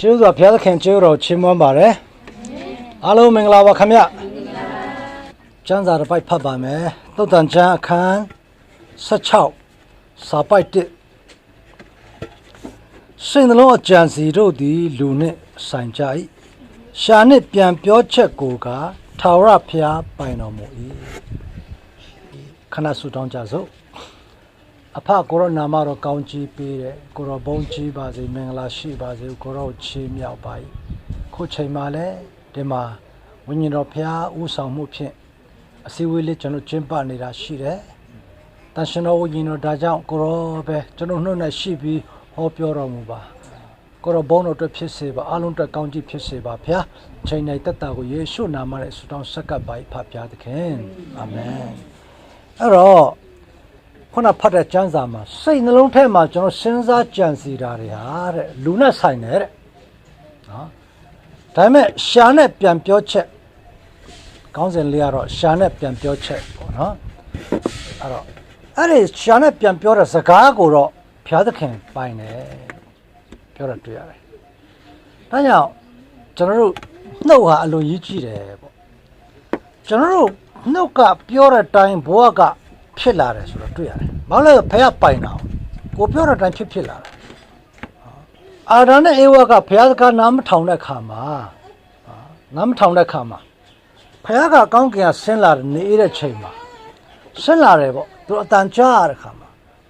ရှင်းစွာဘုရားသခင်ကျေးဇူးတော်ချီးမွမ်းပါတယ်အားလုံးမင်္ဂလာပါခင်ဗျကျမ်းစာတစ်ပိုက်ဖတ်ပါမယ်သုတ်တန်ကျမ်းအခန်း16စာပိုက်1စိတ်နှလုံးအကြံစီတို့သည် လူနှင့်ဆိုင်ကြ၏ရှာနှင့်ပြန်ပြောချက်ကိုကထာဝရဘုရားပိုင်တော်မူ၏ခဏဆုတောင်းကြစို့ အဖကိုရောနာမတော်ကောင်းကြီးပေးတယ်ကိုရောဘုန်းကြီးပါစေမင်္ဂလာရှိပါစေကိုရောချီးမြှောက်ပါ၏ခုချိန်မှလည်းဒီမှာဝိညာဉ်တော်ဖျားဥဆောင်မှုဖြင့်အစည်းအဝေးလေးကျွန်တော်ကျင်းပနေတာရှိတယ်တန်ရှင်တော်ဝိညာဉ်တော်ဒါကြောင့်ကိုရောပဲကျွန်တော်နှုတ်နဲ့ရှိပြီးဟောပြောတော်မူပါကိုရောဘုန်းတော်အတွက်ဖြစ်စေပါအလုံးအတွက်ကောင်းကြီးဖြစ်စေပါဖျားချိန်တိုင်းတက်တာကိုယေရှုနာမနဲ့ဆုတောင်းဆက်ကပ်ပါ၏ဖဖျားသခင်အာမင်အဲ့တော့ ခုနဖတ်တဲ့ကျမ်းစာမှာစိတ်နှလုံးထဲမှာကျွန်တော်စဉ်းစားကြံစည်တာတွေဟာတဲ့လူနဲ့ဆိုင်တယ်တဲ့နော်ဒါပေမဲ့ရှာနဲ့ပြန်ပြောချက်ကောင်းစဉ်လေးကတော့ရှာနဲ့ပြန်ပြောချက်ပေါ့နော်အဲ့တော့အဲ့ဒီရှာနဲ့ပြန်ပြောတဲ့စကားကိုတော့ဘုရားသခင်ပိုင်တယ်ပြောတာတွေ့ရတယ်ဒါကြောင့်ကျွန်တော်တို့နှုတ်ဟာအလွန်ကြီးကြီးတယ်ပေါ့ကျွန်တော်တို့နှုတ်ကပြောတဲ့အတိုင်းဘဝက ဖြစ်လာတယ်ဆိုတော့တွေ့ရတယ်။ဘာလို့လဲဖះပိုင်တာကိုပြောတဲ့အတိုင်းဖြစ်ဖြစ်လာတယ်။အာဒံနဲ့အေဝါကဘုရားစကားနားမထောင်တဲ့ခါမှာနားမထောင်တဲ့ခါမှာဖះကကောင်းကင်ကဆင်းလာတယ်နေတဲ့ချိန်မှာဆင်းလာတယ်ပေါ့သူအတန်ကြားရတဲ့ခါမှာ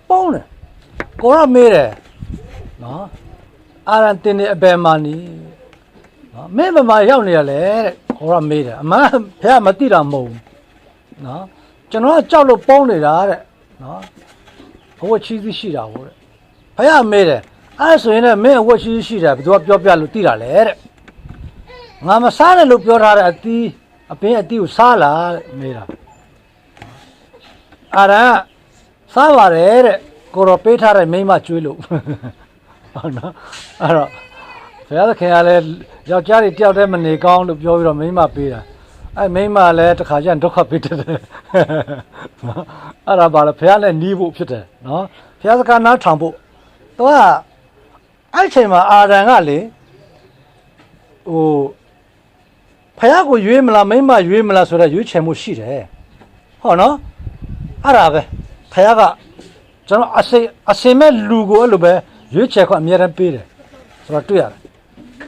ပုံးတယ်ကိုရမေးတယ်နော်အာရန်တင်နေအဘယ်မှာနီနော်မင်းမမရောက်နေရလေတဲ့ကိုရမေးတယ်အမှန်ဖះမသိတာမဟုတ်ဘူးနော် ကျွန်တော်ကကြောက်လို့ပုံးနေတာတဲ့နော်အဝတ်ချီးစီးရှိတာဟုတ်တဲ့ဖះမေးတယ်အဲ့ဒါဆိုရင်လည်းမင်းအဝတ်ချီးရှိတာဘယ်သူကပြောပြလို့သိတာလဲတဲ့ငါမစားနဲ့လို့ပြောထားတဲ့အသီးအပင်အသီးကိုစားလားတဲ့မေးတာအာရန်စားပါတယ်တဲ့ကိုတော့ပေးထားတဲ့မိန်းမကျွေးလို့ဟုတ်နော်အဲ့တော့ဘုရားသခင်ကလည်းယောက်ျားတွေတယောက်တည်းမနေကောင်းလို့ပြောပြီးတော့မိန်းမပေးတာ အဲ့မိန်းမလည်းတစ်ခါကျရင်ဒုက္ခပေးတတ်တယ်နော်အဲ့ဒါပါလေဘုရားလည်းနီးဖို့ဖြစ်တယ်နော်ဘုရားစကားနားထောင်ဖို့သူကအဲ့ချိန်မှာအာရန်ကလေဟိုဖះကိုရွေးမလားမိမရွေးမလားဆိုတော့ရွေးချယ်မှုရှိတယ်ဟောနော်အဲ့ဒါပဲဖះကကျွန်တော်အစိအစင်မဲ့လူကိုအဲ့လိုပဲရွေးချယ်ခွင့်အများတန်းပေးတယ်ဆိုတော့တွေ့ရတယ်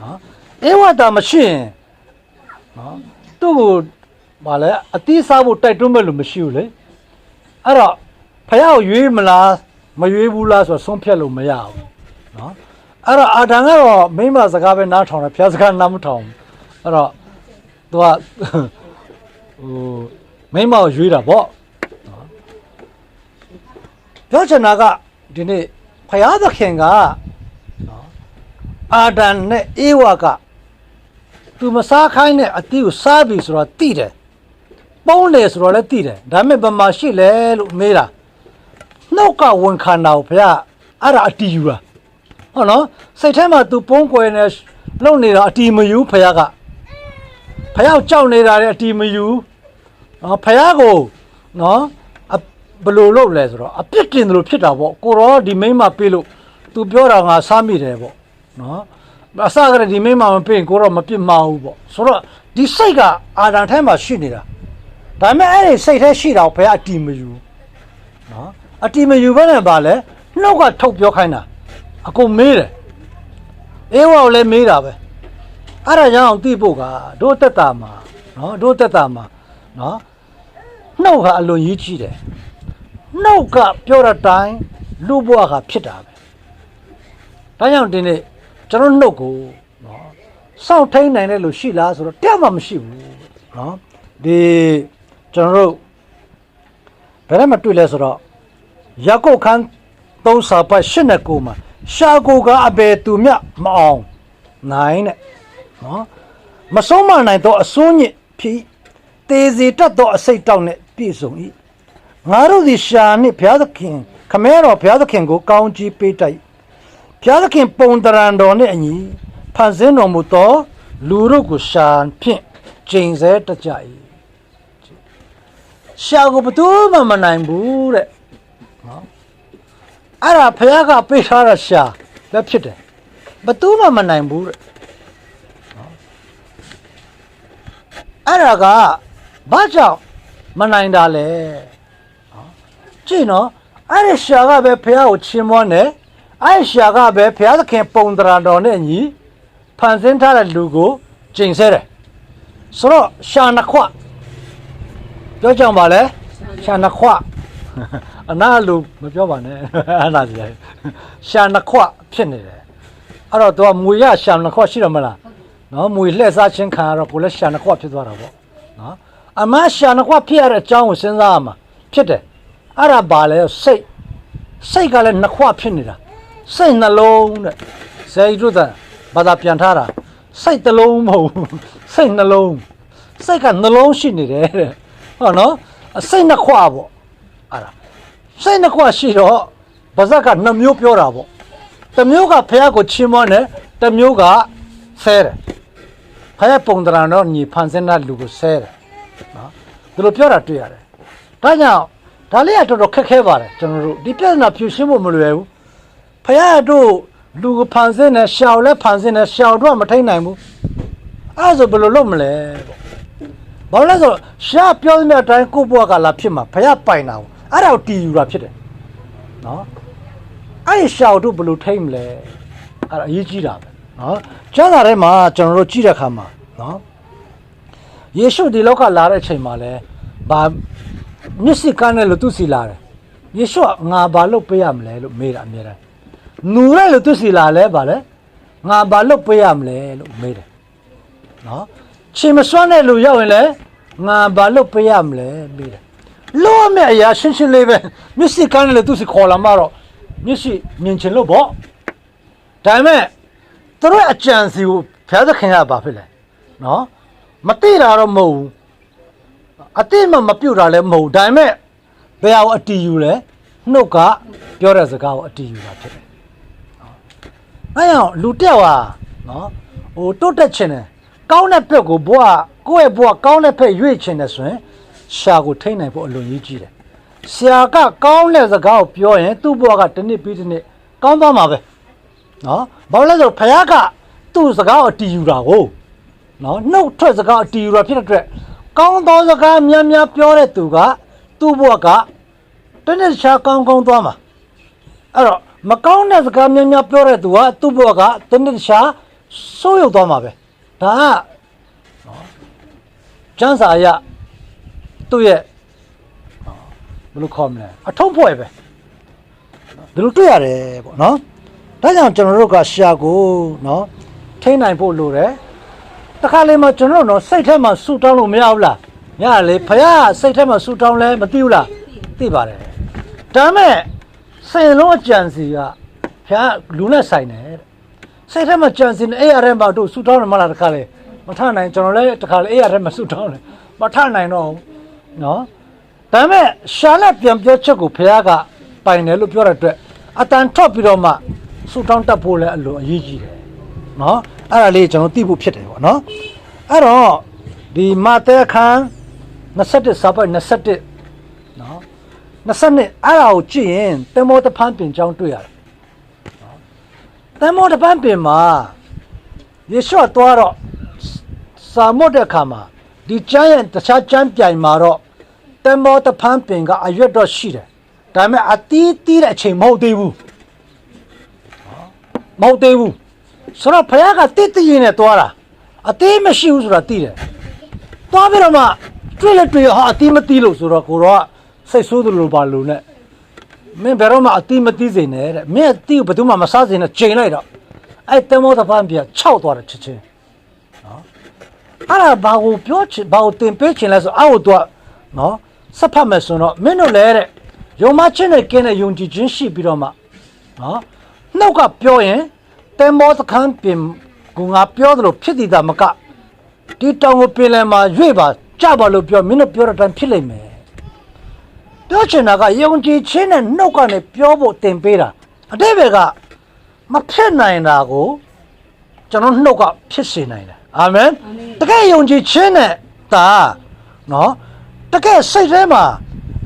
နော်အေဝတာမရှိရင်နော် သူ့ကိုဗာလဲအတိစားဖို့တိုက်တွန်းမဲ့လို့မရှိဘူးလေအဲ့တော့ဖះကိုရွေးမလားမရွေးဘူးလားဆိုတော့ဆုံးဖြတ်လို့မရဘူးနော်အဲ့တော့အာဒံကတော့မိမစကားပဲနားထောင်တယ်ဖះစကားနားမထောင်ဘူးအဲ့တော့သူကဟိုမိမကိုရွေးတာပေါ့နော်ပြောချင်တာကဒီနေ့ဖယားသခင်ကနော်အာဒံနဲ့အေဝါက သူမစားခိုင်းတဲ့အတီးကိုစားပြီဆိုတော့တိတယ်ပုံးလေဆိုတော့လည်းတိတယ်ဒါပေမဲ့ဘာမှရှိလဲလို့မေးတာနှုတ်ကဝန်ခံတာကိုဖယားအဲ့ဒါအတီးယူတာဟုတ်နော်စိတ်ထဲမှာ तू ပုံးကွယ်နေလုံနေတာအတီးမယူဖယားကဖះကြောက်နေတာတဲ့အတီမယူနော်ဖះကိုနော်အဘယ်လိုလုပ်လဲဆိုတော့အပြစ်တင်တယ်လို့ဖြစ်တာပေါ့ကိုရောဒီမိန်းမပေးလို့ तू ပြောတာငါစားမိတယ်ပေါ့နော် အစကတည်းကဒီမိန်းမမပေးရင်ကိုရောမပြစ်မဘူးပေါ့ဆိုတော့ဒီစိတ်ကအာဒံထဲမှာရှိနေတာဒါပေမဲ့အဲ့ဒီစိတ်ထဲရှိတာကိုဖះအတီမယူနော်အတီမယူဘဲနဲ့ပါလဲနှုတ်ကထုတ်ပြောခိုင်းတာအကုန်မေးတယ်အေးဝါကိုလည်းမေးတာပဲအဲ့ဒါကြောင့်သိဖို့ကတို့တက်တာမှာနော်တို့တက်တာမှာနော်နှုတ်ဟာအလွန်ကြီးကြီးတယ်နှုတ်ကပြောတဲ့အတိုင်းလူဘဝကဖြစ်တာပဲဒါကြောင့်ဒီနေ့ ကျွန်တော်နှုတ်ကိုနော်စောင့်ထိန်နိုင်တဲ့လူရှိလားဆိုတော့တရားမှမရှိဘူးနော်ဒီကျွန်တော်တို့ဘယ်နဲ့မှတွေ့လဲဆိုတော့ယာကုပ်ခန်းသုံးစာပတ်ရှစ်နဲ့ကိုမှာရှာကိုကအဘယ်သူမြမအောင်နိုင်တဲ့နော်မဆုံးမနိုင်သောအစိုးညစ်ဖြစ်၏တေစီတတ်သောအစိတ်တောက်နှင့်ပြည့်စုံ၏ငါတို့သည်ရှာနှင့်ဘုရားသခင်ခမဲတော်ဘုရားသခင်ကိုကောင်းချီးပေးတိုက် ဘုရားသခင်ပုံတရံတော်နှင့်အညီဖန်ဆင်းတော်မူသောလူတို့ကိုရှာဖြင့်ကျိန်ဆဲတတ်ကြ၏ရှာကိုဘယ်သူမှမနိုင်ဘူးတဲ့နော်အဲ့ဒါဘုရားကပေးထားတာရှာလည်းဖြစ်တယ်ဘသူမှမနိုင်ဘူးတဲ့နော်အဲ့ဒါကဘာကြောင့်မနိုင်တာလဲနော်ကြည့်နော်အဲ့ဒီရှာကပဲဖះကိုချီးမွမ်းတယ် အဲ့ဒီရှာကပဲဖះသခင်ပုံတရာတော်နဲ့ညီဖန်ဆင်းထားတဲ့လူကိုကျင့်ဆဲတယ်ဆိုတော့ရှာနှစ်ခွပြောကြအောင်ပါလဲရှာနှစ်ခွအနာလူမပြောပါနဲ့အဲ့ဒါကြီးရှာနှစ်ခွဖြစ်နေတယ်အဲ့တော့သူကမွေရရှာနှစ်ခွရှိတယ်မလားနော်မွေလှည့်စားခြင်းခံရတော့ကိုလည်းရှာနှစ်ခွဖြစ်သွားတာပေါ့နော်အမရှာနှစ်ခွဖြစ်ရတဲ့အကြောင်းကိုစဉ်းစားရမှာဖြစ်တယ်အဲ့ဒါဘာလဲစိတ်စိတ်ကလည်းနှစ်ခွဖြစ်နေတာ စိတ်နှလုံးတဲ့ဇေယျတို့ကဘာသာပြန်ထားတာစိတ်တစ်လုံးမဟုတ်ဘူးစိတ်နှလုံးစိတ်ကနှလုံးရှိနေတယ်တဲ့ဟုတ်နော်အစိတ်နှစ်ခွပေါ့အဲ့ဒါစိတ်နှစ်ခွရှိတော့ဗဇက်ကနှစ်မျိုးပြောတာပေါ့တစ်မျိုးကဖះကိုချီးမွမ်းတယ်တစ်မျိုးကဆဲတယ်ဖះပုံတရံတော့ညီဖန်ဆင်းတဲ့လူကိုဆဲတယ်နော်ဒီလိုပြောတာတွေ့ရတယ်ဒါကြောင့်ဒါလေးကတော်တော်ခက်ခဲပါတယ်ကျွန်တော်တို့ဒီပြဿနာဖြေရှင်းဖို့မလွယ်ဘူး ဖះတို့လူကိုဖန်ဆင်းတယ်ရှောင်လဲဖန်ဆင်းတယ်ရှောင်တော့မထိန်နိုင်ဘူးအဲ့ဒါဆိုဘယ်လိုလုပ်မလဲပေါ့ဘာလို့လဲဆိုတော့ရှားပြောတဲ့အတိုင်းကိုယ့်ဘဝကလာဖြစ်မှာဖះပိုင်တာကိုအဲ့ဒါကိုတီယူတာဖြစ်တယ်နော်အဲ့ဒီရှောက်တို့ဘယ်လိုထိမ့်မလဲအဲ့ဒါအရေးကြီးတာပဲနော်ကျမ်းစာထဲမှာကျွန်တော်တို့ကြည့်တဲ့အခါမှာနော်ယေရှုဒီလောကလာတဲ့အချိန်မှာလဲဘာမျက်စိကန်းနဲ့လို့သူစီလာတယ်ယေရှုကငါဘာလို့ပေးရမလဲလို့မေးတာအမြဲတ မ်းနူရဲလို့သူစီလာလဲဗာလဲငါဘာလို့ပေးရမလဲလို့မေးတယ်နော်ချိန်မစွမ်းတဲ့လူရောက်ရင်လဲငါဘာလို့ပေးရမလဲမေးတယ်လောမဲ့အရာရှင်းရှင်းလေးပဲမျက်စိကန်းနဲ့လည်းသူစီခေါ်လာမှတော့မျက်စိမြင်ချင်လို့ပေါ့ဒါပေမဲ့သူတို့အကြံစီကိုဖျားသခင်ကဘာဖြစ်လဲနော်မသိတာတော့မဟုတ်ဘူးအတိမမပြုတ်တာလည်းမဟုတ်ဘူးဒါပေမဲ့ဘယ်ဟာကိုအတီးယူလဲနှုတ်ကပြောတဲ့စကားကိုအတီးယူတာဖြစ်တယ်နော် အဲကြောင့်လူတက်ဟာနော်ဟိုတိုးတက်ချင်တယ်ကောင်းတဲ့ဘက်ကိုဘွားကိုယ့်ရဲ့ဘွားကောင်းတဲ့ဘက်ရွေ့ချင်တယ်ဆိုရင်ရှာကိုထိမ့်နိုင်ဖို့အလွန်ကြီးကြီးတယ်။ဆရာကကောင်းတဲ့စကားကိုပြောရင်သူ့ဘဝကတစ်နှစ်ပြီးတစ်နှစ်ကောင်းသွားမှာပဲ။နော်။ဘာလို့လဲဆိုတော့ဖခင်ကသူ့စကားကိုအတီးယူတာကိုနော်နှုတ်ထွက်စကားအတီးယူတာဖြစ်တဲ့အတွက်ကောင်းသောစကားများများပြောတဲ့သူကသူ့ဘဝကတစ်နှစ်ရှာကောင်းကောင်းသွားမှာ။အဲ့တော့ မကောင်းတဲ့စကားများများပြောတဲ့သူကသူ့ဘဝကတစ်နှစ်ရှာဆိုးရုပ်သွားမှာပဲ။ဒါကနော်ကျမ်းစာအရသူ့ရဲ့အာဘယ်လိုခေါ်မလဲအထုံးဖွဲ့ပဲဒီလိုတွေ့ရတယ်ပေါ့နော်ဒါကြောင့်ကျွန်တော်တို့ကရှာကိုနော်ထိနိုင်ဖို့လိုတယ်တခါလေမှကျွန်တော်တို့နော်စိတ်ထဲမှာဆူတောင်းလို့မရဘူးလားမရလေဖခင်ကစိတ်ထဲမှာဆူတောင်းလဲမသိဘူးလားသိပါတယ်ဒါပေမဲ့ စိတ်လုံးအကြံစီကဖခင်လူနဲ့ဆိုင်တယ်တဲ့စိတ်ထဲမှာကြံစီနေအဲ့ရထဲမှာတို့ဆူတောင်းတယ်မလားတခါလေမထနိုင်ကျွန်တော်လည်းတခါလေအဲ့ရထဲမှာဆူတောင်းတယ်မထနိုင်တော့ဘူးနော်ဒါပေမဲ့ရှာလက်ပြန်ပြောချက်ကိုဖះကပိုင်တယ်လို့ပြောတဲ့အတွက်အတန်ထွက်ပြီးတော့မှဆူတောင်းတတ်ဖို့လည်းအလိုအရေးကြီးတယ်နော်အဲ့ဒါလေးကျွန်တော်သိဖို့ဖြစ်တယ်ပေါ့နော်အဲ့တော့ဒီမာသဲခန်း27စာပိုက်27နော် 22အဲ့ဒါကိုကြည့်ရင်တမောတဖန်းပင်ကြောင်းတွေ့ရတယ်နော်တမောတဖန်းပင်မှာယေရှုသွားတော့စာမွတ်တဲ့အခါမှာဒီကျမ်းရဲ့တခြားကျမ်းပြိုင်မှာတော့တမောတဖန်းပင်ကအရွက်တော့ရှိတယ်ဒါပေမဲ့အတီးတီးတဲ့အချိန်မဟုတ်သေးဘူးမဟုတ်သေးဘူးဆိုတော့ဖခင်ကတိတိရင်နဲ့သွားတာအသေးမရှိဘူးဆိုတာသိတယ်သွားပြီးတော့မှတွေ့လက်တွေ့ဟာအတီးမတီးလို့ဆိုတော့ကိုတော့ စိတ်ဆိုးတယ်လို့ပါလို့နဲ့မင်းဘယ်တော့မှအတီးမတီးစေနဲ့တဲ့မင်းအတီးကိုဘယ်သူမှမစားစေနဲ့ချိန်လိုက်တော့အဲ့တမောတဖန်းပြန်ခြောက်သွားတယ်ချက်ချင်းအဲ့ဒါဘာကိုပြောချင်ဘာကိုတင်ပေးချင်လဲဆိုအောက်တော့နော်စက်ဖတ်မယ်ဆိုတော့မင်းတို့လည်းတဲ့ယုံမချင်းနဲ့ကင်းတဲ့ယုံကြည်ခြင်းရှိပြီးတော့မှနော်နှုတ်ကပြောရင်တင်မောသခန်းပြင်ကငါပြောသလိုဖြစ်တည်တာမကဒီတောင်ကိုပြင်လဲမှာရွေ့ပါကြပါလို့ပြောမင်းတို့ပြောတဲ့အတိုင်းဖြစ်လိမ့်မယ် ပြောချင်တာကယုံကြည်ခြင်းနဲ့နှုတ်ကနေပြောဖို့တင်ပေးတာအတိတ်ဘယ်ကမဖြစ်နိုင်တာကိုကျွန်တော်နှုတ်ကဖြစ်စေနိုင်တယ်အာမင်တကယ်ယုံကြည်ခြင်းနဲ့ဒါနော်တကယ်စိတ်ထဲမှာ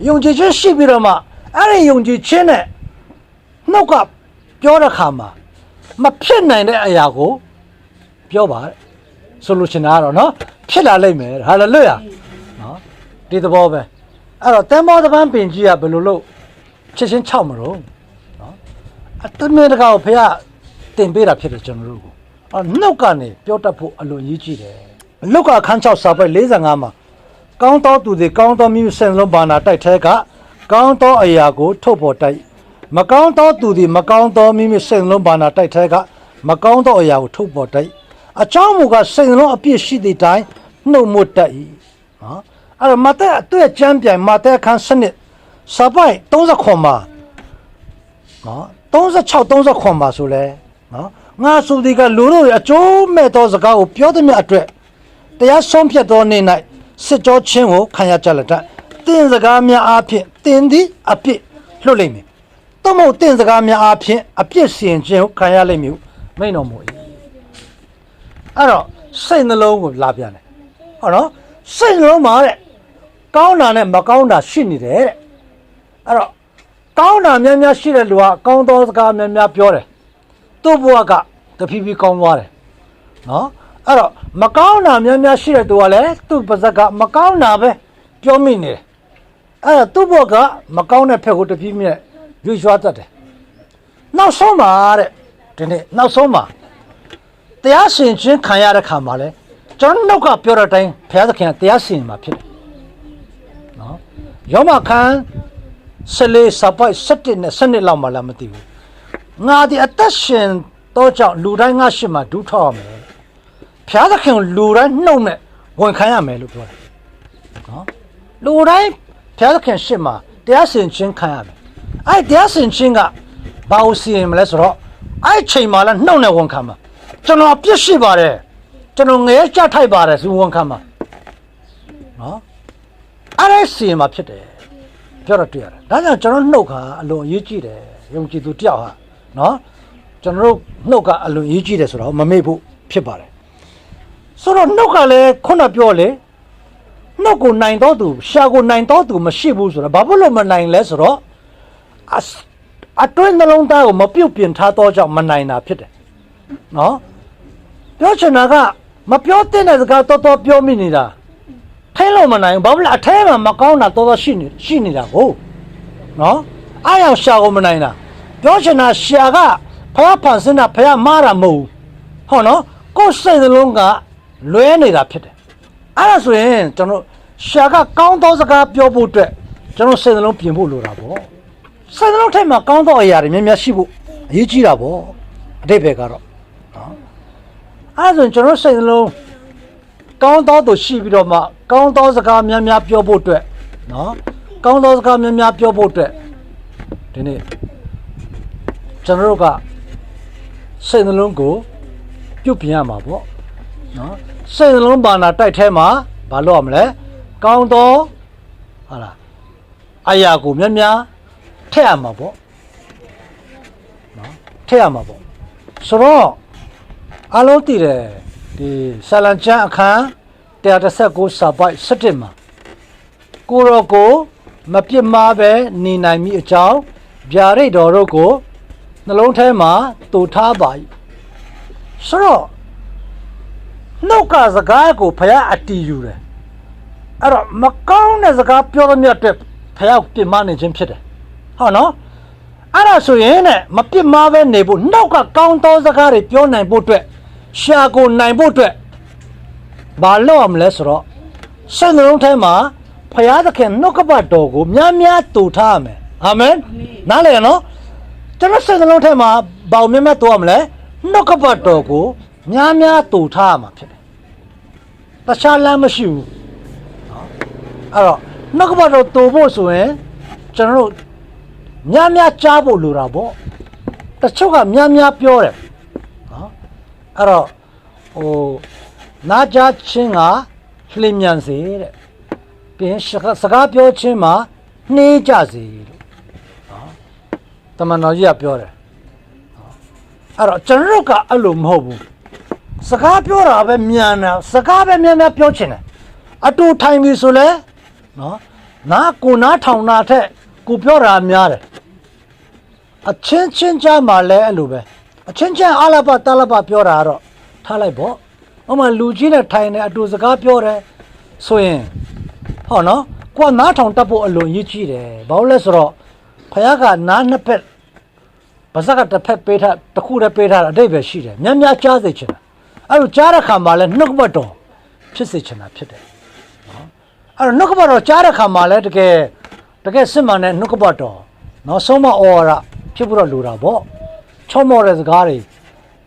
ယုံကြည်ခြင်းရှိပြီးတော့မှအဲ့ဒီယုံကြည်ခြင်းနဲ့နှုတ်ကပြောတဲ့ခါမှာမဖြစ်နိုင်တဲ့အရာကိုပြောပါတဲ့ဆိုလို့ချင်တာကတော့နော်ဖြစ်လာလိမ့်မယ်ဟာလေလုယာနော်ဒီသဘောပဲ အဲ့တော့တန်မောသပန်းပင်ကြီးကဘယ်လိုလုပ်ချက်ချင်း၆မလို့နော်အတမင်တကာကိုဖះတင်ပေးတာဖြစ်တယ်ကျွန်တော်တို့ကိုအော်နှုတ်ကနေပြောတတ်ဖို့အလွန်ရည်ကြည့်တယ်လုတ်ကအခန်း6စာပိုက်45မှာကောင်းသောသူတွေကောင်းသောမိမိစင်လုံးဘာနာတိုက်ထဲကကောင်းသောအရာကိုထုတ်ပေါ်တိုက်မကောင်းသောသူတွေမကောင်းသောမိမိစင်လုံးဘာနာတိုက်ထဲကမကောင်းသောအရာကိုထုတ်ပေါ်တိုက်အကြောင်းမူကစိတ်လုံးအပြည့်ရှိသည့်တိုင်နှုတ်မွတ်တတ်၏နော် အဲ့တော့မသက်အတွေ့အကြမ်းပြိုင်မသက်အခန်းစနစ်စာပိုက်30မှာနော်36 39မှာဆိုလဲနော်ငါဆိုဒီကလူတို့ရဲ့အကျိုးမဲ့သောစကားကိုပြောသည်မြတ်အတွက်တရားဆုံးဖြတ်သောနေ့၌စစ်ကြောချင်းကိုခံရကြလက်တတ်တင်းစကားများအားဖြင့်တင်းသည်အပြစ်လွတ်လိမ့်မယ်သို့မဟုတ်တင်းစကားများအားဖြင့်အပြစ်စီရင်ခြင်း ကိုခံရလိမ့်မည်ဟုမိန့်တော်မူ၏အဲ့တော့စိတ်နှလုံးကိုလာပြန်တယ်ဟောနော်စိတ်နှလုံးမှာတဲ့ကောင်းတာနဲ့မကောင်းတာရှိနေတယ်တဲ့အဲ့တော့ကောင်းတာများများရှိတဲ့လူကကောင်းသောစကားများများပြောတယ်သူ့ဘဝကတဖြည်းဖြည်းကောင်းသွားတယ်နော်အဲ့တော့မကောင်းတာများများရှိတဲ့သူကလည်းသူ့ပါဇက်ကမကောင်းတာပဲပြောမိနေတယ်အဲ့တော့သူ့ဘဝကမကောင်းတဲ့ဖက်ကိုတဖြည်းဖြည်းရွေ့ရွှားတတ်တယ်နောက်ဆုံးမှာတဲ့ဒီနေ့နောက်ဆုံးမှာတရားရှင်ချင်းခံရတဲ့ခါမှာလဲကျွန်တော်ကပြောတဲ့အတိုင်းဘုရားသခင်ကတရားရှင်မှာဖြစ်တယ်နော် ယောမခန်းဆလေစပိုက်7နဲ့7လောက်မှလာမသိဘူးငါဒီအသက်ရှင်တော့ကြောင့်လူတိုင်းငါရှင်မှာဒုထောက်ရမယ်ဘုရားသခင်ကိုလူတိုင်းနှုတ်နဲ့ဝန်ခံရမယ်လို့ပြောတယ်နော်လူတိုင်းဘုရားသခင်ရှင်မှာတရားရှင်ချင်းခံရမယ်အဲ့တရားရှင်ချင်းကဘာလို့စီရင်မလဲဆိုတော့အဲ့ချိန်မှာလဲနှုတ်နဲ့ဝန်ခံမှာကျွန်တော်အပြစ်ရှိပါတယ်ကျွန်တော်ငရဲကြထိုက်ပါတယ်ဇူဝန်ခံမှာနော် အဲ့ဒါစီရင်မှာဖြစ်တယ်ပြောတော့တွေ့ရတယ်ဒါကြောင့်ကျွန်တော်နှုတ်ကအလွန်အရေးကြီးတယ်ယုံကြည်သူတယောက်ဟာနော်ကျွန်တော်တို့နှုတ်ကအလွန်အရေးကြီးတယ်ဆိုတော့မမေ့ဖို့ဖြစ်ပါတယ်ဆိုတော့နှုတ်ကလည်းခုနပြောလေနှုတ်ကိုနိုင်တော့သူရှာကိုနိုင်တော့သူမရှိဘူးဆိုတော့ဘာဖြစ်လို့မနိုင်လဲဆိုတော့အစအတွင်းနှလုံးသားကိုမပြုတ်ပြင်ထားတော့ကြောင့်မနိုင်တာဖြစ်တယ်နော်ပြောချင်တာကမပြောတဲ့တဲ့စကားတော်တော်ပြောမိနေတာ ထဲလို့မနိုင်ဘူးဘာဖြစ်လဲအထဲမှာမကောင်းတာတော်တော်ရှိနေရှိနေတာကိုနော်အားရရှာကိုမနိုင်တာပြောချင်တာရှာကဖယားဖန်ဆင်းတာဖယားမားတာမဟုတ်ဘူးဟောနော်ကိုယ်စိတ်နှလုံးကလွဲနေတာဖြစ်တယ်အဲ့ဒါဆိုရင်ကျွန်တော်ရှာကကောင်းသောစကားပြောဖို့အတွက်ကျွန်တော်စိတ်နှလုံးပြင်ဖို့လိုတာပေါ့စိတ်နှလုံးထဲမှာကောင်းသောအရာတွေများများရှိဖို့အရေးကြီးတာပေါ့အတိတ်ဘက်ကတော့အဲ့ဒါဆိုရင်ကျွန်တော်စိတ်နှလုံးကောင်းသောသူရှိပြီးတော့မှ ကောင်းသောစကားများများပြောဖို့အတွက်နော်ကောင်းသောစကားများများပြောဖို့အတွက်ဒီနေ့ကျွန်တော်တို့ကစိတ်နှလုံးကိုပြုတ်ပြင်ရမှာပေါ့နော်စိတ်နှလုံးဘာနာတိုက်ထဲမှာဘာလို့ရမလဲကောင်းသောဟာလားအရာကိုများများထည့်ရမှာပေါ့နော်ထည့်ရမှာပေါ့ဆိုတော့အလုံးတည်တယ်ဒီဆာလန်ချန်အခန်း 139စာပိုက်17မှာကိုရောကိုမပြစ်မှားပဲနေနိုင်မိအကြောင်းဗျာရိတ်တော်တို့ကိုနှလုံးထဲမှာတူထားပါ၏ဆိုတော့နှုတ်ကစကားကိုဖယားအတီးယူတယ်အဲ့တော့မကောင်းတဲ့စကားပြောတဲ့မြတ်အတွက်ဖယားကိုပြစ်မှားနေခြင်းဖြစ်တယ်ဟုတ်နော်အဲ့ဒါဆိုရင်နဲ့မပြစ်မှားပဲနေဖို့နှုတ်ကကောင်းသောစကားတွေပြောနိုင်ဖို့အတွက်ရှာကိုနိုင်ဖို့အတွက် ဘာလုပ်ရမလဲဆိုတော့စိတ်နှလုံးထဲမှာဖယားသခင်နှုတ်ကပတ်တော်ကိုများများတူထားရမယ်အာမင်နားလည်ရနော်ကျွန်တော်စိတ်နှလုံးထဲမှာဘာကိုများများတူရမလဲနှုတ်ကပတ်တော်ကိုများများတူထားရမှာဖြစ်တယ်တခြားလမ်းမရှိဘူးနော်အဲ့တော့နှုတ်ကပတ်တော်တူဖို့ဆိုရင်ကျွန်တော်တို့များများကြားဖို့လိုတာပေါ့တချို့ကများများပြောတယ်နော်အဲ့တော့ဟို နာကြားချင်းကလျင်မြန်စေတဲ့ပြီးရင်စကားစကားပြောချင်းမှာနှေးကြစေလို့နော်တမန်တော်ကြီးကပြောတယ်နော်အဲ့တော့ကျွန်တော်တို့ကအဲ့လိုမဟုတ်ဘူးစကားပြောတာပဲမြန်တာစကားပဲမြန်မြန်ပြောချင်တယ်အတူထိုင်ပြီဆိုလဲနော်နာကိုနာထောင်တာထက်ကိုပြောတာများတယ်အချင်းချင်းကြားမှာလဲအဲ့လိုပဲအချင်းချင်းအလဘတလဘပြောတာကတော့ထားလိုက်ပေါ့ ဟိုမှာလူကြီးနဲ့ထိုင်နေအတူစကားပြောတယ်ဆိုရင်ဟောနော်ကိုကနားထောင်တတ်ဖို့အလွန်ရည်ကြီးတယ်ဘာလို့လဲဆိုတော့ဖခင်ကနားနှစ်ဖက်ပါဇက်ကတစ်ဖက်ပေးထားတစ်ခုတည်းပေးထားတာအတိတ်ပဲရှိတယ်များများကြားစေချင်တာအဲ့လိုကြားတဲ့ခါမှာလဲနှုတ်ကပတ်တော်ဖြစ်စေချင်တာဖြစ်တယ်နော်အဲ့တော့နှုတ်ကပတ်တော်ကြားတဲ့ခါမှာလဲတကယ်တကယ်စစ်မှန်တဲ့နှုတ်ကပတ်တော်နော်ဆုံးမဩဝါဒဖြစ်ဖို့တော့လိုတာပေါ့ချောမောတဲ့စကားတွေ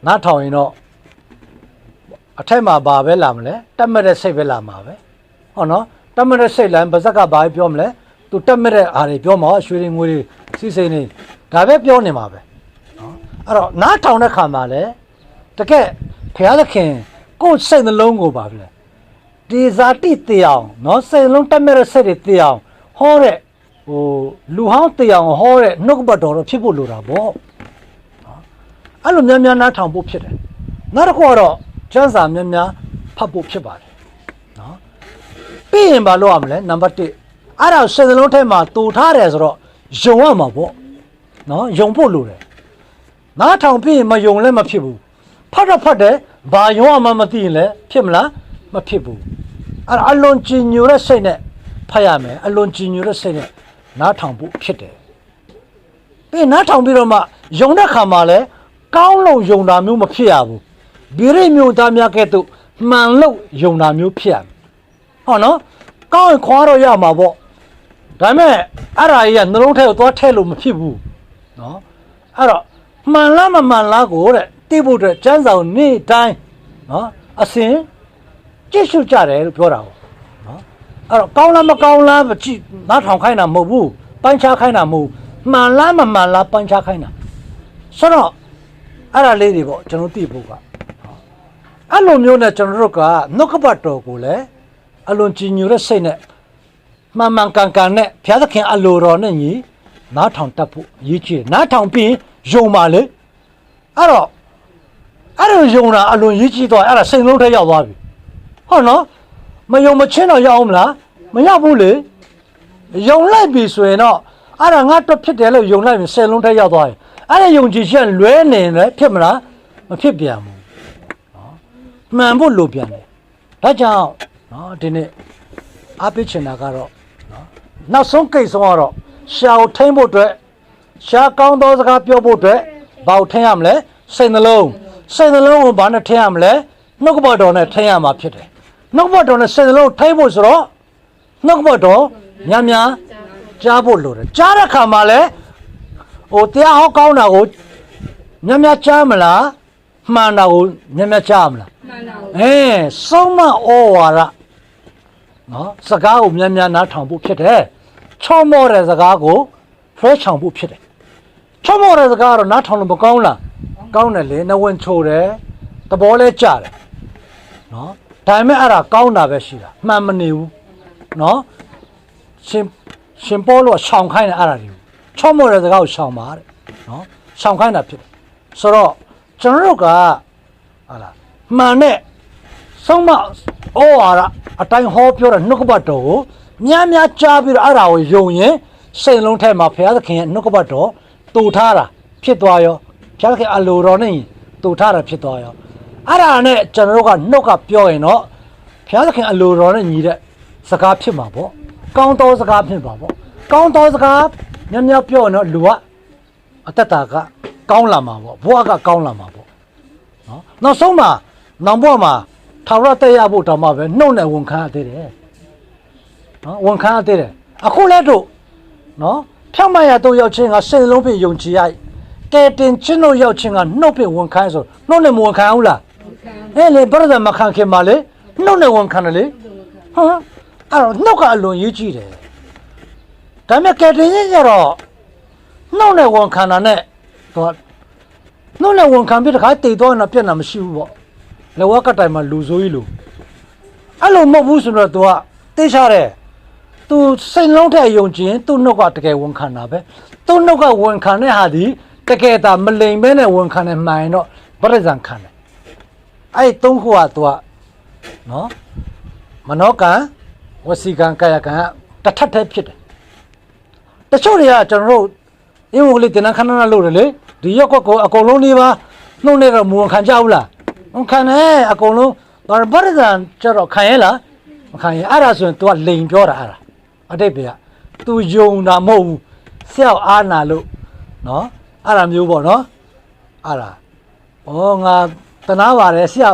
နားထောင်ရင်တော့ အထက်မှာဘာပဲလာမလဲတတ်မဲ့တဲ့စိတ်ပဲလာမှာပဲဟောနော်တတ်မဲ့တဲ့စိတ်လမ်းပါဇက်ကဘာပြောမလဲသူတတ်မဲ့တဲ့အားတွေပြောမှာရွှေတွေငွေတွေစီစိန်တွေဒါပဲပြောနေမှာပဲနော်အဲ့တော့နားထောင်တဲ့ခါမှာလဲတကယ်ဘုရားသခင်ကိုယ်စိတ်နှလုံးကိုပါဗျလေဒီဇာတိတေအောင်နော်စိတ်နှလုံးတက်မဲ့တဲ့စိတ်တွေတေအောင်ဟောတဲ့ဟိုလူဟောင်းတေအောင်ဟောတဲ့နှုတ်ကပတ်တော်တော့ဖြစ်ဖို့လိုတာပေါ့နော်အဲ့လိုများများနားထောင်ဖို့ဖြစ်တယ်နောက်တစ်ခုကတော့ ကျမ်းစာများများဖတ်ဖို့ဖြစ်ပါတယ်နော်ပြီးရင်ဘာလုပ်ရမလဲနံပါတ်1အဲ့ဒါစိတ်နှလုံးထဲမှာတူထားတယ်ဆိုတော့ယုံရမှာပေါ့နော်ယုံဖို့လိုတယ်နားထောင်ပြီးရင်မယုံလည်းမဖြစ်ဘူးဖတ်တော့ဖတ်တယ်ဘာယုံမှမသိရင်လည်းဖြစ်မလားမဖြစ်ဘူးအဲ့ဒါအလွန်ကြည်ညိုတဲ့စိတ်နဲ့ဖတ်ရမယ်အလွန်ကြည်ညိုတဲ့စိတ်နဲ့နားထောင်ဖို့ဖြစ်တယ်ပြီးရင်နားထောင်ပြီးတော့မှယုံတဲ့ခါမှာလည်းကောင်းလို့ယုံတာမျိုးမဖြစ်ရဘူး ဗိရိတ်မျိုးသားများကဲ့သို့မှန်လို့ယုံတာမျိုးဖြစ်ရမယ်ဟောနော်ကောင်းရင်ခွာတော့ရမှာပေါ့ဒါပေမဲ့အဲ့ဒါကြီးကနှလုံးထဲကိုသွားထည့်လို့မဖြစ်ဘူးနော်အဲ့တော့မှန်လားမမှန်လားကိုတဲ့တိဖို့အတွက်ကျမ်းစာကိုနေ့တိုင်းနော်အစဉ်ကြည့်ရှုကြတယ်လို့ပြောတာပေါ့နော်အဲ့တော့ကောင်းလားမကောင်းလားမကြည့်နားထောင်ခိုင်းတာမဟုတ်ဘူးပိုင်းခြားခိုင်းတာမဟုတ်ဘူးမှန်လားမမှန်လားပိုင်းခြားခိုင်းတာဆိုတော့အဲ့ဒါလေးတွေပေါ့ကျွန်တော်သိဖို့က အဲ့လိုမျိုးနဲ့ကျွန်တော်တို့ကနှုတ်ကပတ်တော်ကိုလည်းအလွန်ကြည်ညိုတဲ့စိတ်နဲ့မှန်မှန်ကန်ကန်နဲ့ဘုရားသခင်အလိုတော်နဲ့ညီနားထောင်တတ်ဖို့အရေးကြီးတယ်နားထောင်ပြီးယုံပါလေအဲ့တော့အဲ့လိုယုံတာအလွန်ရေးကြည့်သွားအဲ့ဒါစိတ်လုံးထဲရောက်သွားပြီဟုတ်နော်မယုံမချင်းတော့ရောက်အောင်မလားမရောက်ဘူးလေယုံလိုက်ပြီဆိုရင်တော့အဲ့ဒါငါတော့ဖြစ်တယ်လို့ယုံလိုက်ပြီစိတ်လုံးထဲရောက်သွားရင်အဲ့ဒါယုံကြည်ချက်လွဲနေတယ်ဖြစ်မလားမဖြစ်ပြန်ဘူးနော် မှန်ဖို့လိုပြန်တယ်ဒါကြောင့်နော်ဒီနေ့အားပေးချင်တာကတော့နော်နောက်ဆုံးကိစ္စကတော့ရှာကိုထိမ့်ဖို့အတွက်ရှားကောင်းသောစကားပြောဖို့အတွက်ဘာကိုထင်ရမလဲစိတ်နှလုံးစိတ်နှလုံးကိုဘာနဲ့ထင်ရမလဲနှုတ်ကပတ်တော်နဲ့ထင်ရမှာဖြစ်တယ်နှုတ်ကပတ်တော်နဲ့စိတ်နှလုံးထိဖို့ဆိုတော့နှုတ်ကပတ်တော်များများကြားဖို့လိုတယ်ကြားတဲ့ခါမှာလဲဟိုတရားဟောကောင်းတာကိုများများကြားမလားမှန်တာကိုများများကြားမလား မှန်တော့အဲဆုံးမဩဝါဒနော်စကားကိုများများနားထောင်ဖို့ဖြစ်တယ်ချောမောတဲ့စကားကိုဖဲချောင်ဖို့ဖြစ်တယ်ချောမောတဲ့စကားကတော့နားထောင်လို့မကောင်းလားကောင်းတယ်လေနှဝင်ချိုတယ်သဘောလဲကျတယ်နော်ဒါပေမဲ့အဲ့ဒါကောင်းတာပဲရှိတာမှန်မနေဘူးနော်ရှင်ရှင်ပေါ်လို့ရှောင်ခိုင်းတယ်အဲ့ဒါတွေချောမောတဲ့စကားကိုရှောင်ပါတဲ့နော်ရှောင်ခိုင်းတာဖြစ်တယ်ဆိုတော့ကျွန်တော်တို့ကဟာလားမှန်တဲ့ ဆုံးမဩဝါဒအတိုင်းဟောပြောတဲ့နှုတ်ကပတ်တော်ကိုများများကြားပြီးတော့အဲ့ဒါကိုယုံရင်စိတ်လုံးထဲမှာဘုရားသခင်ရဲ့နှုတ်ကပတ်တော်တူထားတာဖြစ်သွားရောဘုရားသခင်အလိုတော်နဲ့တူထားတာဖြစ်သွားရောအဲ့ဒါနဲ့ကျွန်တော်တို့ကနှုတ်ကပြောရင်တော့ဘုရားသခင်အလိုတော်နဲ့ညီတဲ့စကားဖြစ်မှာပေါ့ကောင်းသောစကားဖြစ်မှာပေါ့ကောင်းသောစကားများများပြောရင်တော့လူကအတ္တတာကကောင်းလာမှာပေါ့ဘဝကကောင်းလာမှာပေါ့နော်နောက်ဆုံးမှာနောင်ဘဝမှာ ထာဝရတက်ရဖို့တောင်မှပဲနှုတ်နဲ့ဝန်ခံရသေးတယ်နော်ဝန်ခံရသေးတယ်အခုလည်းတို့နော်ဖြောင့်မတ်ရတို့ရောက်ချင်းကစိတ်လုံးဖြင့်ယုံကြည်ရကဲတင်ချင်းတို့ရောက်ချင်းကနှုတ်ဖြင့်ဝန်ခံဆိုနှုတ်နဲ့မဝန်ခံဘူးလားခံဟဲ့လေဘရဒမခံခင်ပါလေနှုတ်နဲ့ဝန်ခံတယ်လေဟမ်အဲ့တော့နှုတ်ကအလွန်ရေးကြည့်တယ်ဒါပေမဲ့ကဲတင်ချင်းကျတော့နှုတ်နဲ့ဝန်ခံတာနဲ့တော့နှုတ်နဲ့ဝန်ခံပြီးတခါတည်သွားရင်တော့ပြက်တာမရှိဘူးပေါ့ လေဝါကတိုင်မှာလူဆိုးကြီးလို့အဲ့လိုမဟုတ်ဘူးဆိုတော့ तू ကသိချတယ် तू စိတ်လုံးထဲယုံကြည်ရင် तू နှုတ်ကတကယ်ဝန်ခံတာပဲ तू နှုတ်ကဝန်ခံတဲ့ဟာဒီတကယ်တာမလိမ်မဲနဲ့ဝန်ခံတဲ့မှန်ရင်တော့ပရိဇံခံတယ်အဲ့ဒီသုံးခုက तू ကနော်မနောကံဝစီကံကာယကံကတစ်ထပ်တည်းဖြစ်တယ်တချို့တွေကကျွန်တော်တို့အင်းဝကလေးတင်နခဏခဏလုပ်တယ်လေဒီရက်ကွက်ကိုအကုန်လုံးလေးပါ နှုတ်နဲ့တော့မဝန်ခံကြဘူးလား ဝန်ခံတယ်အကုန်လုံးဘာဗရဒန်ကျတော့ခံရဲ့လားမခံရဲ့အဲ့ဒါဆိုရင် तू ကလိန်ပြောတာအဲ့ဒါအတိတ်ပဲက तू ယုံတာမဟုတ်ဘူးဆရာအားနာလို့နော်အဲ့ဒါမျိုးပေါ့နော်အဲ့ဒါဩငါတနာပါတယ်ဆရာ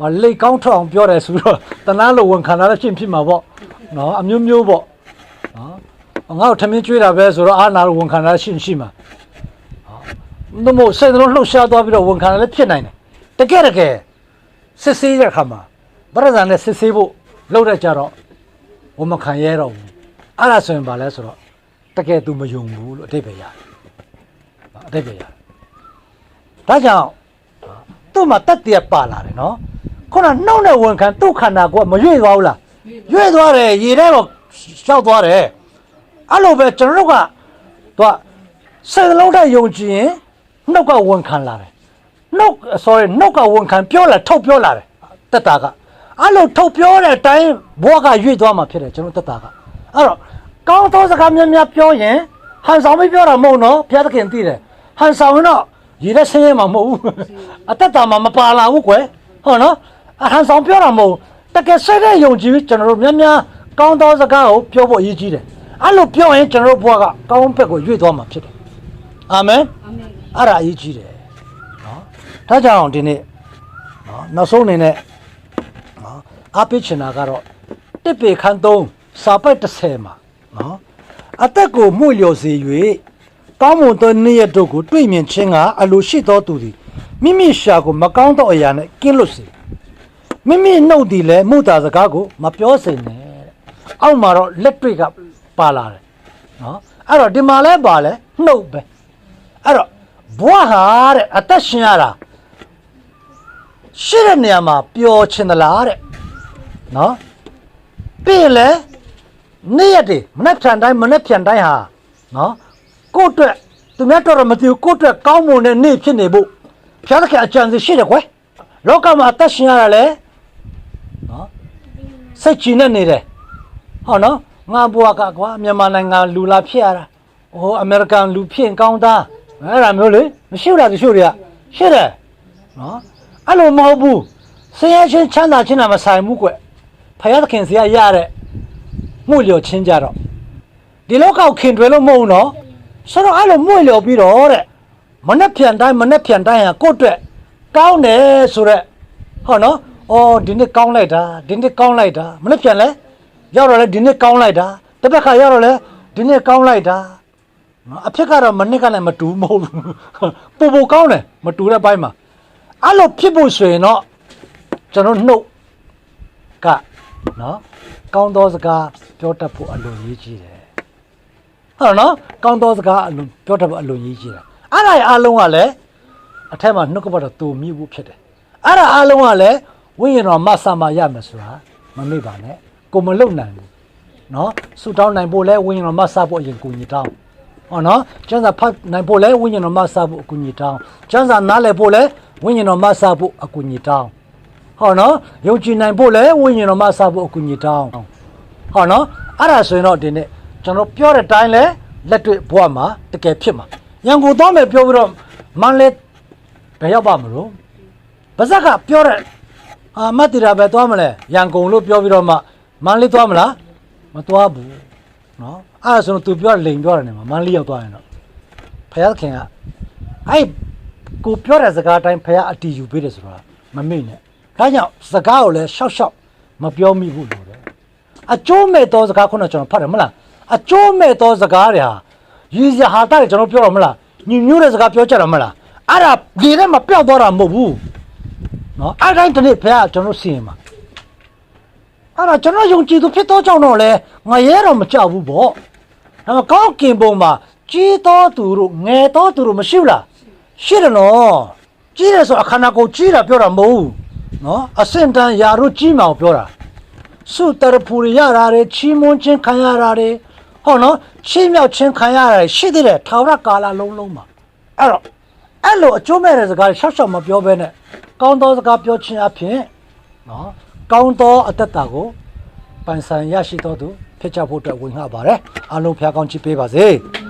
မလိတ်ကောင်းထောက်အောင်ပြောတယ်ဆိုတော့တနာလို့ဝန်ခံတာလည်းဖြစ်ဖြစ်မှာပေါ့နော်အမျိုးမျိုးပေါ့နော်ငါ့ကိုထမင်းကျွေးတာပဲဆိုတော့အားနာလို့ဝန်ခံတာရှိရှိမှာနှမို့စိတ်နှလုံးလှုပ်ရှားသွားပြီးတော့ဝန်ခံရလည်းဖြစ်နိုင်တယ် တကယ်တကယ်စစ်ဆေးတဲ့အခါမှာဗရဇန်နဲ့စစ်ဆေးဖို့လုပ်တဲ့ကြတော့ဝန်မခံရတော့ဘူးအဲ့ဒါဆိုရင်ဘာလဲဆိုတော့တကယ်သူမယုံဘူးလို့အတိတ်ပဲရတယ်အတိတ်ပဲရတယ်ဒါကြောင့်သူ့မှာတက်တရပါလာတယ်နော်ခုနနှုတ်နဲ့ဝန်ခံသူ့ခန္ဓာကိုယ်ကမရွေ့သွားဘူးလားရွေ့သွားတယ်ရေထဲတော့ရှောက်သွားတယ်အဲ့လိုပဲကျွန်တော်တို့ကသူကစိတ်နှလုံးထဲယုံကြည်ရင်နှုတ်ကဝန်ခံလာတယ် နှုတ် sorry နှုတ်ကဝန်ခံပြောလာထုတ်ပြောလာတယ်တက်တာကအဲ့လိုထုတ်ပြောတဲ့အတိုင်းဘဝကရွေ့သွားမှာဖြစ်တယ်ကျွန်တော်တက်တာကအဲ့တော့ကောင်းသောစကားများများပြောရင်ဟန်ဆောင်မပြောတာမဟုတ်နော်ဘုရားသခင်သိတယ်ဟန်ဆောင်ရင်တော့ရည်တဲ့ဆင်းရဲမှာမဟုတ်ဘူးအသက်တာမှာမပါလာဘူးကွယ်ဟုတ်နော်အဟန်ဆောင်ပြောတာမဟုတ်တကယ်စိတ်နဲ့ယုံကြည်ပြီးကျွန်တော်တို့များများကောင်းသောစကားကိုပြောဖို့အရေးကြီးတယ်အဲ့လိုပြောရင်ကျွန်တော်တို့ဘဝကကောင်းဘက်ကိုရွေ့သွားမှာဖြစ်တယ်အာမင်အာမင်အဲ့ဒါအရေးကြီးတယ်နော် ဒါကြောင့်ဒီနေ့နော်နောက်ဆုံးအနေနဲ့နော်အားပေးချင်တာကတော့တစ်ပေခန်း3စာပိုက်30မှာနော်အသက်ကိုမှုလျော်စေ၍ကောင်းမွန်သောနေ့ရက်တို့ကိုတွေ့မြင်ခြင်းကအလိုရှိသောသူသည်မိမိရှာကိုမကောင်းသောအရာနဲ့ကင်းလွတ်စေမိမိနှုတ်သည်လည်းမုတာစကားကိုမပြောစေနဲ့တဲ့အောက်မှာတော့လက်တွေ့ကပါလာတယ်နော်အဲ့တော့ဒီမှာလဲပါလဲနှုတ်ပဲအဲ့တော့ဘွားဟာတဲ့အသက်ရှင်ရတာ ရှိတဲ့နေရာမှာပျော်ချင်သလားတဲ့နော်ပြီးလေနေ့ရက်တွေမနေ့ဖြန်တိုင်းမနေ့ဖြန်တိုင်းဟာနော်ကိုယ့်အတွက်သူများတော့တော့မသိဘူးကိုယ့်အတွက်ကောင်းမွန်တဲ့နေ့ဖြစ်နေဖို့ဖျားသခင်အကြံစီရှိတယ်ကွယ်လောကမှာအသက်ရှင်ရတာလေနော်စိတ်ချနေနေတယ်ဟောနော်ငါဘွားကကွာမြန်မာနိုင်ငံလူလာဖြစ်ရတာဟိုအမေရိကန်လူဖြစ်ရင်ကောင်းသားအဲ့ဒါမျိုးလေမရှိဘူးလားတချို့တွေကရှိတယ်နော် အဲ့လိုမဟုတ်ဘူးဆင်းရဲချင်းချမ်းသာချင်းတာမဆိုင်ဘူးကွဖယားသခင်စီကရတဲ့မှုလျော်ချင်းကြတော့ဒီလောကကိုခင်တွယ်လို့မဟုတ်ဘူးနော်ဆိုတော့အဲ့လိုမှုလျော်ပြီးတော့တဲ့မနဲ့ဖြန်တိုင်းမနဲ့ဖြန်တိုင်းဟာကိုယ့်အတွက်ကောင်းတယ်ဆိုတော့ဟောနော်အော်ဒီနေ့ကောင်းလိုက်တာဒီနေ့ကောင်းလိုက်တာမနဲ့ဖြန်လဲရောက်တော့လဲဒီနေ့ကောင်းလိုက်တာတစ်ပတ်ခါရောက်တော့လဲဒီနေ့ကောင်းလိုက်တာနော်အဖြစ်ကတော့မနစ်ကလည်းမတူဘူးမဟုတ်ဘူးပူပူကောင်းတယ်မတူတဲ့ဘိုင်းမှာ အဲ့လိုဖြစ်ဖို့ဆိုရင်တော့ကျွန်တော်နှုတ်ကနော်ကောင်းသောစကားပြောတတ်ဖို့အလွန်ရေးကြီးတယ်ဟုတ်နော်ကောင်းသောစကားအလွန်ပြောတတ်ဖို့အလွန်ရေးကြီးတယ်အဲ့ဒါရဲ့အလုံးကလည်းအထက်မှာနှုတ်ကပတ်တော်တူမြည်ဖို့ဖြစ်တယ်အဲ့ဒါအလုံးကလည်းဝိညာဉ်တော်မဆာမရမယ်ဆိုတာမမေ့ပါနဲ့ကိုမလုံနိုင်ဘူးနော်ဆူတောင်းနိုင်ဖို့လဲဝိညာဉ်တော်မဆာဖို့အရင်ကိုညီတောင်းဟောနော်ကျန်းစာဖတ်နိုင်ဖို့လဲဝိညာဉ်တော်မဆဖို့အကူအညီတောင်းကျန်းစာနားလည်ဖို့လဲ ဝိညာဉ်တော်မဆဖို့အကူအညီတောင်းဟောနော်ယုံကြည်နိုင်ဖို့လဲဝိညာဉ်တော်မဆဖို့အကူအညီတောင်းဟောနော်အဲ့ဒါဆိုရင်တော့ဒီနေ့ကျွန်တော်ပြောတဲ့အတိုင်းလဲလက်တွေ့ဘဝမှာတကယ်ဖြစ်မှာရန်ကုန်သွားမယ်ပြောပြီးတော့မန်လဲဘယ်ရောက်ပါမလို့ပါဇက်ကပြောတဲ့အာမတ်တီရာပဲသွားမလဲရန်ကုန်လို့ပြောပြီးတော့မှမန်လေးသွားမလားမသွားဘူးနော်အဲ့ဒါဆိုတော့ तू ပြောလိန်ပြောတယ်နေမှာမန်းလေးရောက်သွားရင်တော့ဖယားခင်ကအဲ့ ကိုပြောတဲ့စကားအတိုင်းဖယားအတီယူပေးတယ်ဆိုတာမမေ့နဲ့ဒါကြောင့်စကားကိုလည်းရှောက်ရှောက်မပြောမိဘူးလို့တယ်အကျိုးမဲ့သောစကားခုနကကျွန်တော်ဖတ်တယ်မလားအကျိုးမဲ့သောစကားတွေဟာရည်စရာဟာတာတွေကျွန်တော်ပြောတော့မလားညညို့တဲ့စကားပြောကြတော့မလားအဲ့ဒါဒီထဲမှာပျောက်သွားတာမဟုတ်ဘူးနော်အဲ့တိုင်းတစ်နေ့ဖယားကကျွန်တော်စီရင်မှာအဲ့တော့ကျွန်တော်ယုံကြည်သူဖြစ်သောကြောင့်တော့လေငါရဲတော့မကြောက်ဘူးပေါ့ဒါပေမဲ့ကောင်းကင်ဘုံမှာကြီးတော်သူတို့ငယ်တော်သူတို့မရှိဘူးလား ရှိတယ်နော်ကြီးတယ်ဆိုအခန္ဓာကိုယ်ကြီးတာပြောတာမဟုတ်ဘူးနော်အစင်တန်ယာတို့ကြီးမအောင်ပြောတာစုတရဖူရရတာတွေချီးမွမ်းခြင်းခံရတာတွေဟောနော်ချီးမြှောက်ခြင်းခံရတာတွေရှိသေးတယ်ထာဝရကာလလုံးလုံးမှာအဲ့တော့အဲ့လိုအကျိုးမဲ့တဲ့စကားတွေရှောက်ရှောက်မပြောဘဲနဲ့ကောင်းသောစကားပြောခြင်းအပြင်နော်ကောင်းသောအတ္တတာကိုပန်ဆန်ရရှိတော်သူဖြစ်ကြဖို့အတွက်ဝင်ငှပါတယ်အားလုံးဖျားကောင်းချီးပေးပါစေ။